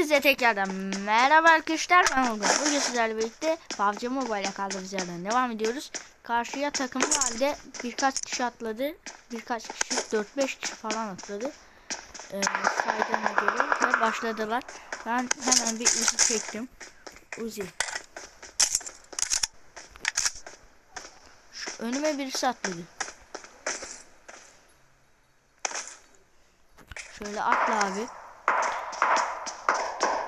Hepinize tekrardan merhaba arkadaşlar ben Olgun. Bugün sizlerle birlikte PUBG Mobile'e kaldığımız yerden devam ediyoruz. Karşıya takımlı halde birkaç kişi atladı. Birkaç kişi 4-5 kişi falan atladı. Ee, saydığıma göre ve başladılar. Ben hemen bir Uzi çektim. Uzi. Şu önüme birisi atladı. Şöyle atla abi.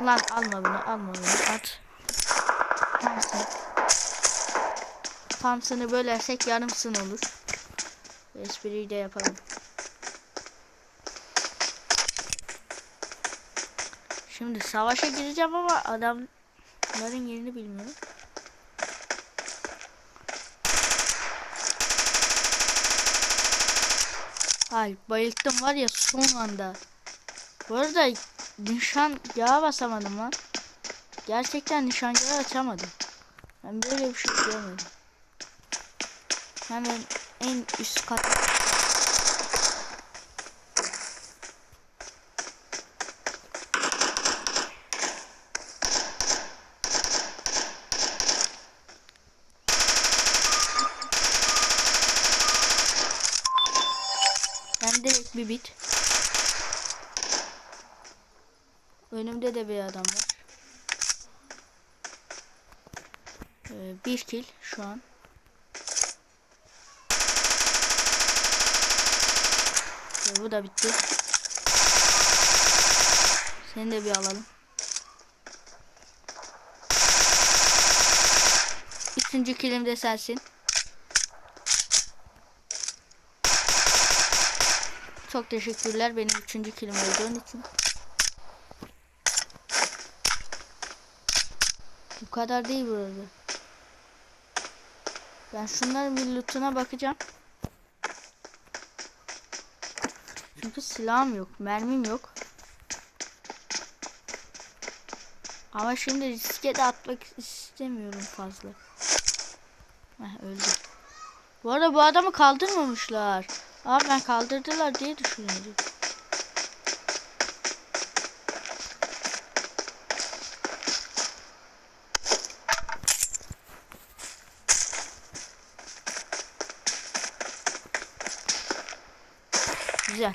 Lan alma bunu alma bunu at. Thompson. Thompson'ı bölersek yarımsın olur. Espriyi de yapalım. Şimdi savaşa gireceğim ama adamların yerini bilmiyorum. Ay bayılttım var ya son anda. Bu arada nişan yağı basamadım lan. Gerçekten nişancıları açamadım. Ben böyle bir şey görmedim. Hemen en üst kat. Ben direkt bir bit. Önümde de bir adam var. Ee, bir kill şu an. Ee, bu da bitti. Seni de bir alalım. Üçüncü killim de sensin. Çok teşekkürler benim üçüncü kilim olduğun için. Kadar değil burada. Ben şunların bir lootuna bakacağım. Çünkü silahım yok, mermim yok. Ama şimdi riske de atmak istemiyorum fazla. Heh, öldü. Bu arada bu adamı kaldırmamışlar. Abi ben kaldırdılar diye düşünüyorum. Güzel.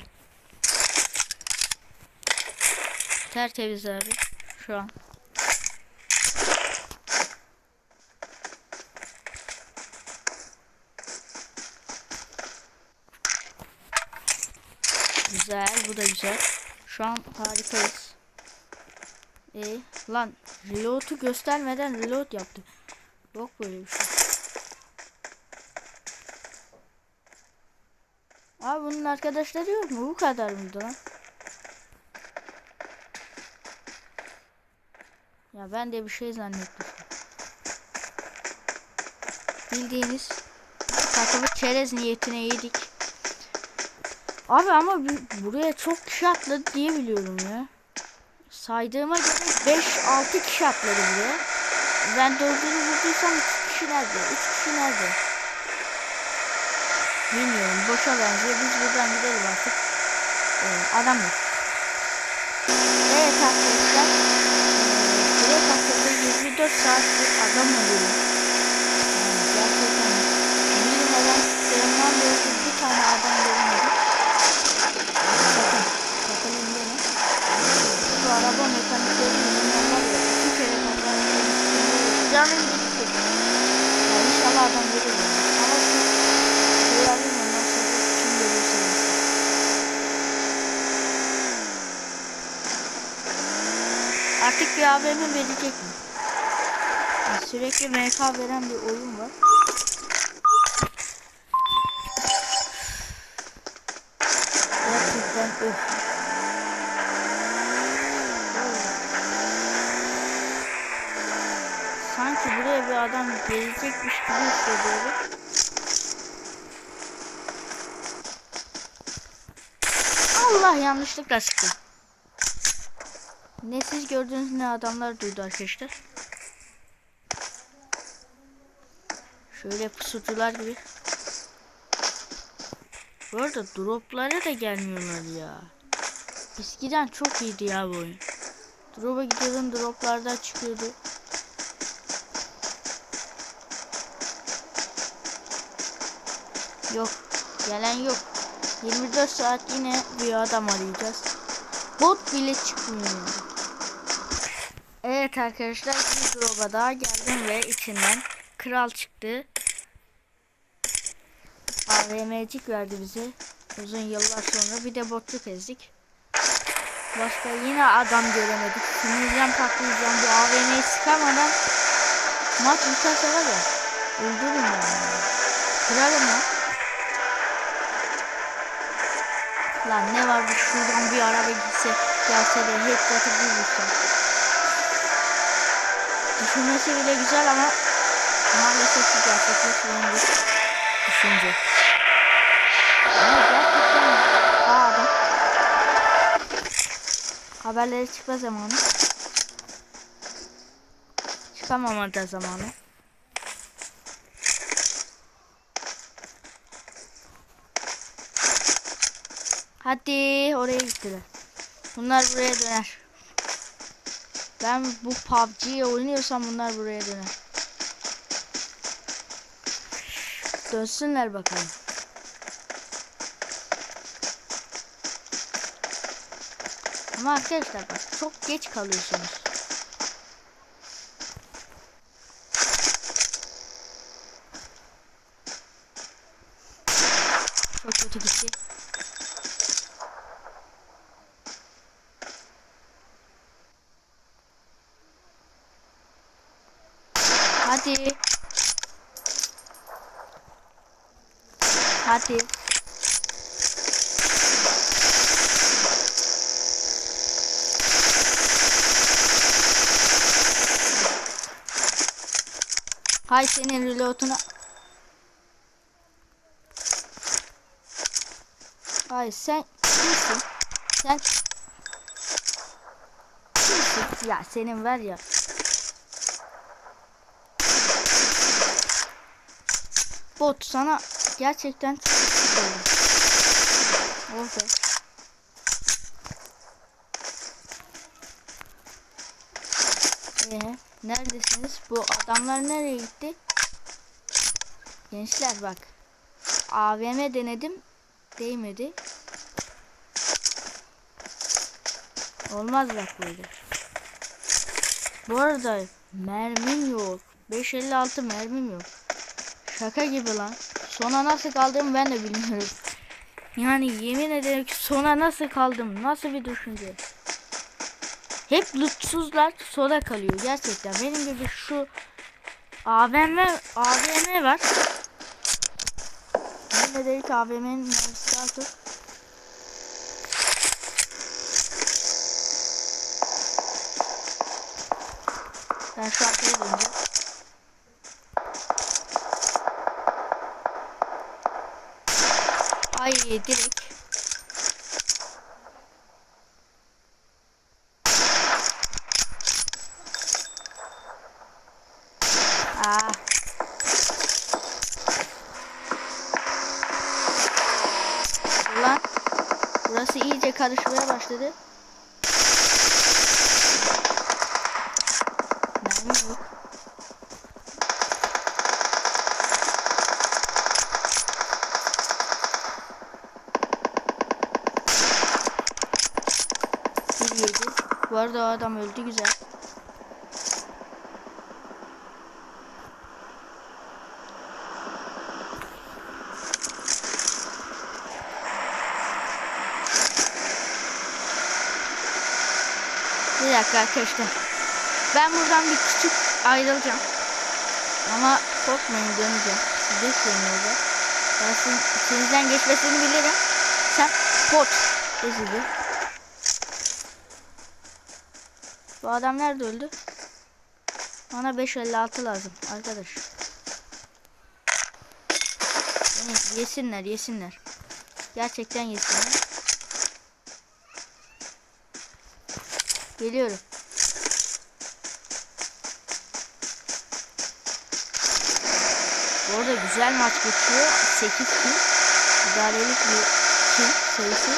Tertemiz abi. Şu an. Güzel. Bu da güzel. Şu an harikayız. E lan reload'u göstermeden reload yaptı. Yok böyle bir şey. Abi bunun arkadaşları yok mu? Bu kadar mıydı lan? Ya ben de bir şey zannettim. Bildiğiniz takımı çerez niyetine yedik. Abi ama bu- buraya çok kişi atladı diye biliyorum ya. Saydığıma göre 5-6 kişi atladı buraya. Ben dördünü vurduysam 3 kişi nerede? 3 kişi nerede? Bilmiyorum. Boşa benziyor. Biz buradan gidelim artık. Ee, adam yok. Evet arkadaşlar. Direkt hakkında 24 saattir adam oluyor. Yani gerçekten bilmeden sistemden beri bir tane adam görmedim. Sakın. Sakın indirme. Şu araba mekanikleri yüzünden var ya. İki kere mekanikleri üstünde canım gitti. Yani inşallah adam gelir. yani. Ama şu şeyi alayım ondan sonra kim gelirse gelsin. Artık bir AVM verecek mi? Yani sürekli MK veren bir oyun var. Gerçekten öf. Sanki buraya bir adam gelecekmiş gibi hissediyorum. Allah yanlışlıkla sıktım. Ne siz gördünüz ne adamlar duydu arkadaşlar. Şöyle pusucular gibi. Bu arada droplara da gelmiyorlar ya. Eskiden çok iyiydi ya bu oyun. Drop'a gidiyordum droplardan çıkıyordu. Yok. Gelen yok. 24 saat yine bir adam arayacağız. Bot bile çıkmıyor. Evet arkadaşlar bir drop'a daha geldim ve içinden kral çıktı. AVM'cik verdi bize. Uzun yıllar sonra bir de botluk ezdik. Başka yine adam göremedik. Sinirden patlayacağım bu AVM'yi sıkamadan maç biterse var ya öldürürüm yani. Kırarım lan. Lan ne var bu şuradan bir araba gitse gelse de headshot'ı bir vursa. Düşünmesi bile güzel ama maalesef ki gerçekleşmeyen bir düşünce. Ama gerçekten Aa adam. Haberleri çıkma zamanı. Çıkamamada zamanı. Hadi oraya gittiler. Bunlar buraya döner. Ben bu PUBG'yi oynuyorsam bunlar buraya döner. Dönsünler bakalım. Ama arkadaşlar bak çok geç kalıyorsunuz. Çok kötü gitti. Hadi. Hadi. Hay senin reload'una. Hay sen kimsin? Sen kimsin? Ya senin var ya. Bot sana gerçekten. Oldu. Ee, neredesiniz? Bu adamlar nereye gitti? Gençler bak. AVM denedim. Değmedi. Olmaz bak böyle. Bu arada mermim yok. 556 mermim yok. Şaka gibi lan. Sona nasıl kaldım ben de bilmiyorum. Yani yemin ederim ki sona nasıl kaldım? Nasıl bir düşünce? Hep lootsuzlar sona kalıyor gerçekten. Benim gibi şu AVM AVM var. Yemin ederim ki AVM'nin çok. Ben şu döneceğim. Ay direkt. Ulan. Burası iyice karışmaya başladı. Mermi yok. Bir yedi. Bu arada adam öldü güzel. Bir dakika arkadaşlar. Ben buradan bir küçük ayrılacağım. Ama korkmayın döneceğim. Siz bekleyin orada. Ben sizin içinizden geçmesini bilirim. Sen pot ezildi. Bu adam nerede öldü? Bana 556 lazım arkadaş. Yesinler yesinler. Gerçekten yesinler. Geliyorum. Bu arada güzel maç geçiyor. 8 kill. İdarelik bir kill sayısı.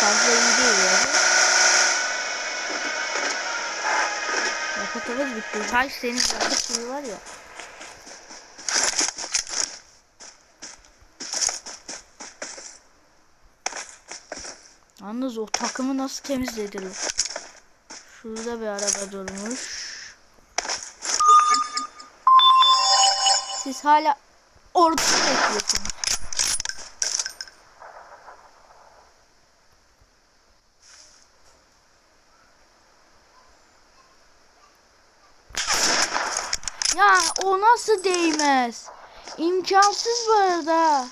Fazla iyi değil yani. Dakikamız bitti. Hay senin yakıt gibi var ya. Yalnız o takımı nasıl temizlediler? Şurada bir araba durmuş. Siz hala orada bekliyorsunuz. Ya o nasıl değmez? İmkansız bu arada.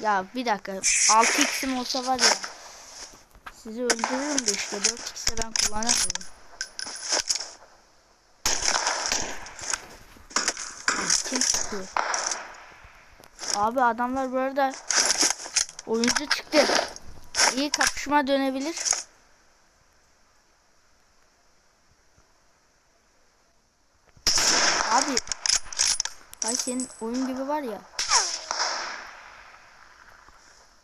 Ya bir dakika. 6x'im olsa var ya. Sizi öldürürüm de işte 4x'e ben kullanamıyorum. Kim çıkıyor? Abi adamlar bu arada oyuncu çıktı. İyi kapışma dönebilir. Abi Ay senin oyun gibi var ya.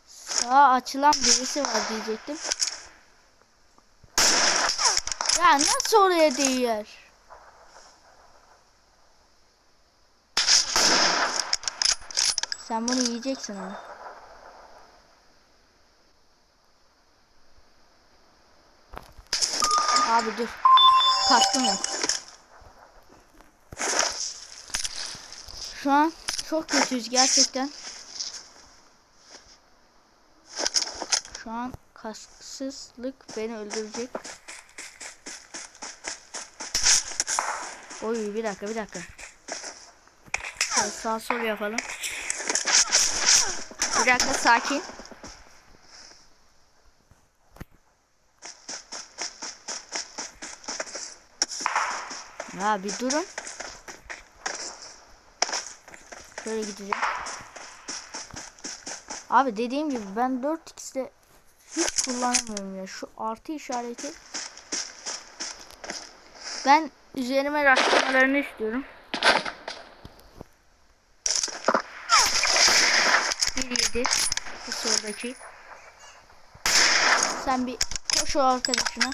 Sağa açılan birisi var diyecektim. Ya nasıl oraya değiyor? Sen bunu yiyeceksin ama. Abi dur. Kastım yok. Şu an çok kötüyüz gerçekten. Şu an kasksızlık beni öldürecek. Oy bir dakika bir dakika. Şöyle sağ sol yapalım. Bir dakika sakin. Ya bir durun. Şöyle gideceğim. Abi dediğim gibi ben 4x'te hiç kullanamıyorum ya. Şu artı işareti. Ben üzerime rastlamalarını istiyorum. Bir yedi. Bu soldaki. Sen bir koş o arkadaşına.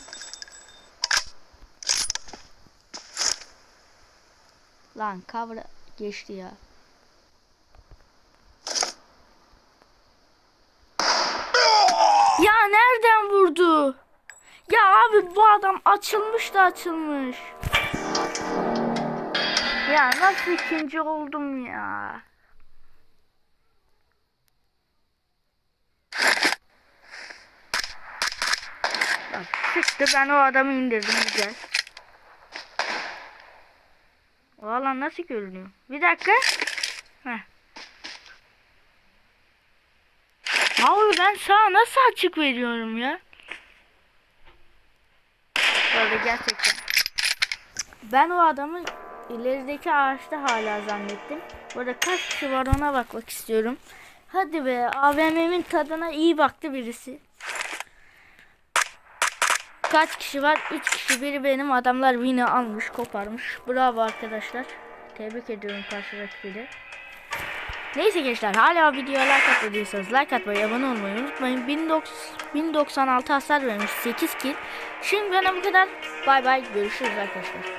Lan cover geçti ya. Ya nereden vurdu? Ya abi bu adam açılmış da açılmış. Ya nasıl ikinci oldum ya? Bak çıktı ben o adamı indirdim güzel. Alan nasıl görünüyor? Bir dakika. Heh. Abi ben sağa nasıl açık veriyorum ya? Böyle gerçekten. Ben o adamı ilerideki ağaçta hala zannettim. Burada kaç kişi var ona bakmak istiyorum. Hadi be AVM'min tadına iyi baktı birisi. Kaç kişi var? 3 kişi. Biri benim. Adamlar win'i almış, koparmış. Bravo arkadaşlar. Tebrik ediyorum karşı. Neyse gençler hala videoya like atmadıysanız like atmayı abone olmayı unutmayın. 1090 1096 hasar vermiş 8 kill. Şimdi bana bu kadar. Bay bay görüşürüz arkadaşlar.